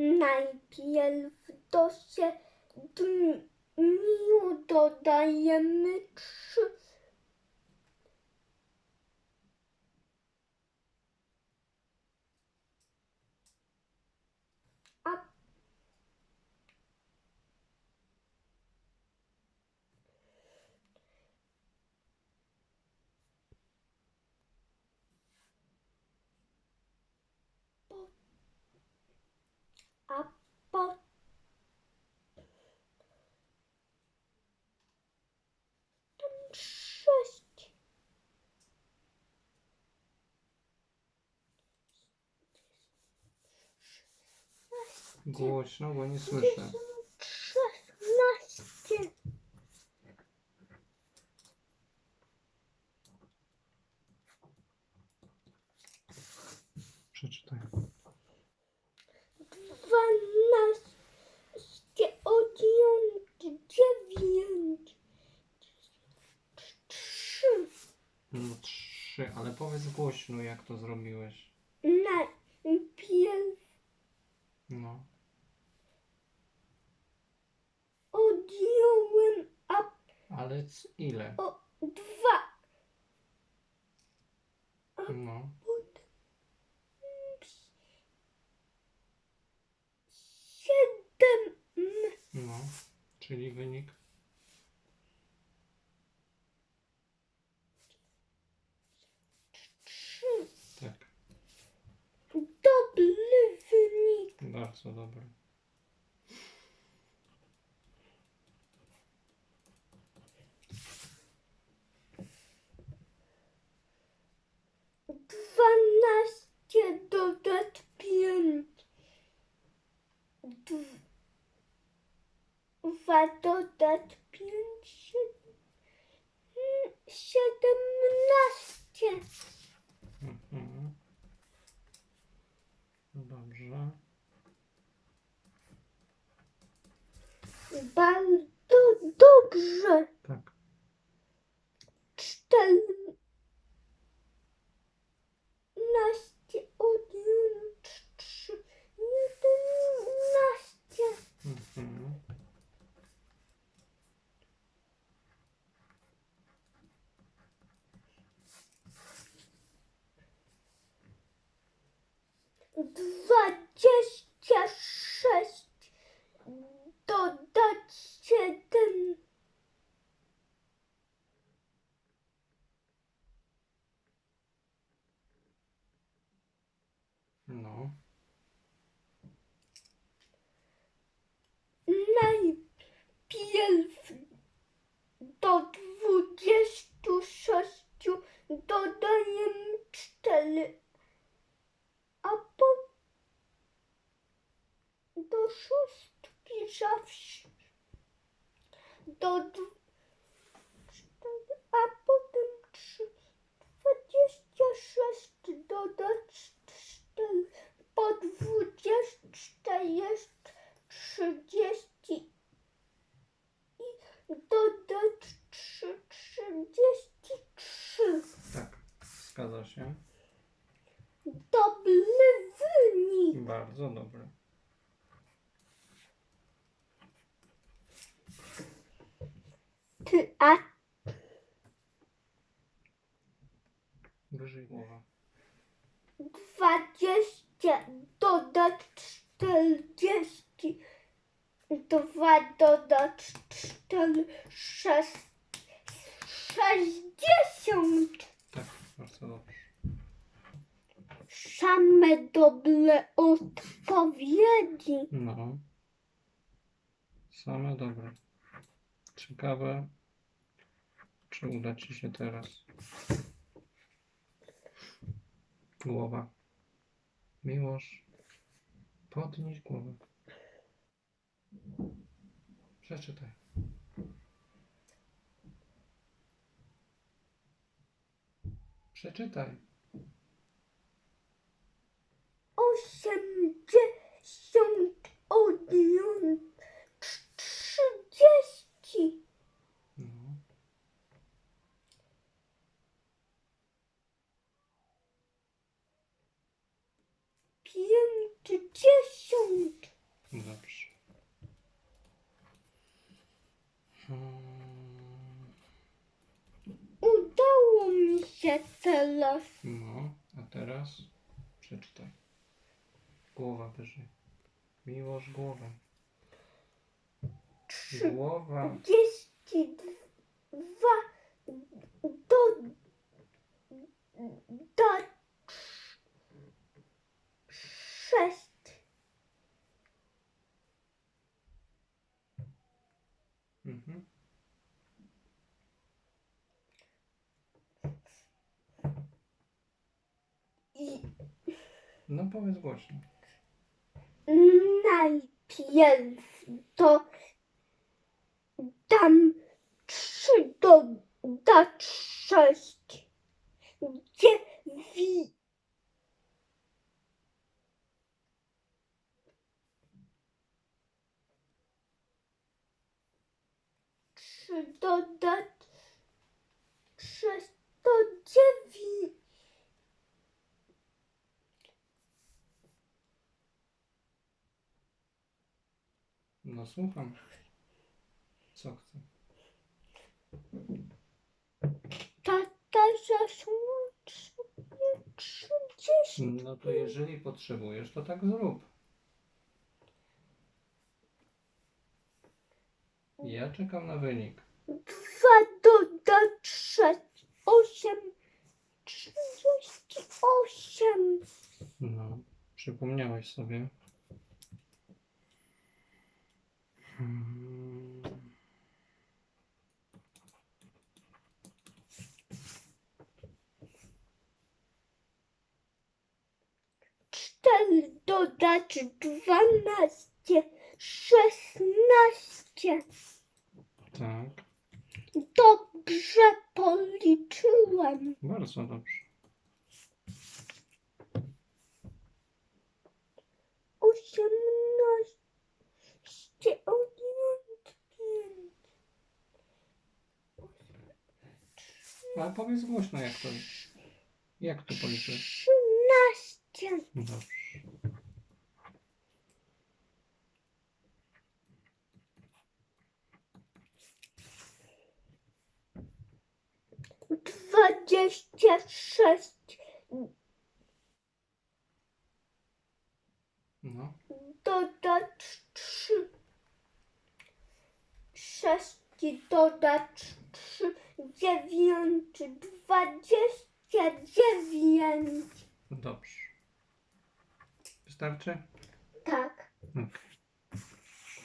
najpierw do siedmiu dodajemy trzy. A a potem sześć. Głośno, bo nie słyszę. Szesnaście. Przeczytaj. Dwanaście odjąć dziewięć. Trzy. No trzy, ale powiedz głośno, jak to zrobiłeś. Najpierw No. odjąłem a Ale c- ile? o dwa. No. Siedem. No. Czyli wynik? Trzy. Tak. Dobry wynik. Bardzo dobry. Dwanaście dodać pięć. Dw- Dwa dodać pięć. siedem- Siedemnaście. Mhm. Dobrze. Bardzo dobrze. Tak. Czternaście odjąć trzy. Jedenaście. Mhm. Dwadzieścia sześć. Dodać siedem. No. Najpierw się? Dobry wynik. Bardzo dobry. Ty, a Wyżej głowa. 20 dodać 40. 2 dodać 4, 6, 60. Same dobre odpowiedzi. No. Same dobre. Ciekawe, czy uda ci się teraz. Głowa. Miłość. Podnieś głowę. Przeczytaj. Przeczytaj. osiemdziesiąt odjąć trzydzieści. No. Pięćdziesiąt. Dobrze. Hmm. Udało mi się teraz. No, a teraz przeczytaj. Głowa wyżej. Miłość głowę. Trzy. Głowa. Trzydzieści dwa do do sześć Mhm. i No powiedz głośno. Najpierw to dam trzy do dać sześć. Dziewięć dodać sześć. To dziewięć No słucham. Co chce? Tata zasłonił sobie trzydzieści. No to jeżeli potrzebujesz, to tak zrób. Ja czekam na wynik. Dwa dodać sześć. Osiem. Trzydzieści osiem. No, przypomniałeś sobie. Hmm. Cztery dodać dwanaście. Szesnaście. Tak, Dobrze policzyłem. bardzo dobrze. Osiemnaście. Odjąć pięć. Ale powiedz głośno, jak to Jak to policzysz? Trzynaście. Dobrze. Dwadzieścia sześć. No, dodać trzy. Sześć dodać. Dziewięć. Dwadzieścia dziewięć. dobrze. Wystarczy? Tak. Okej.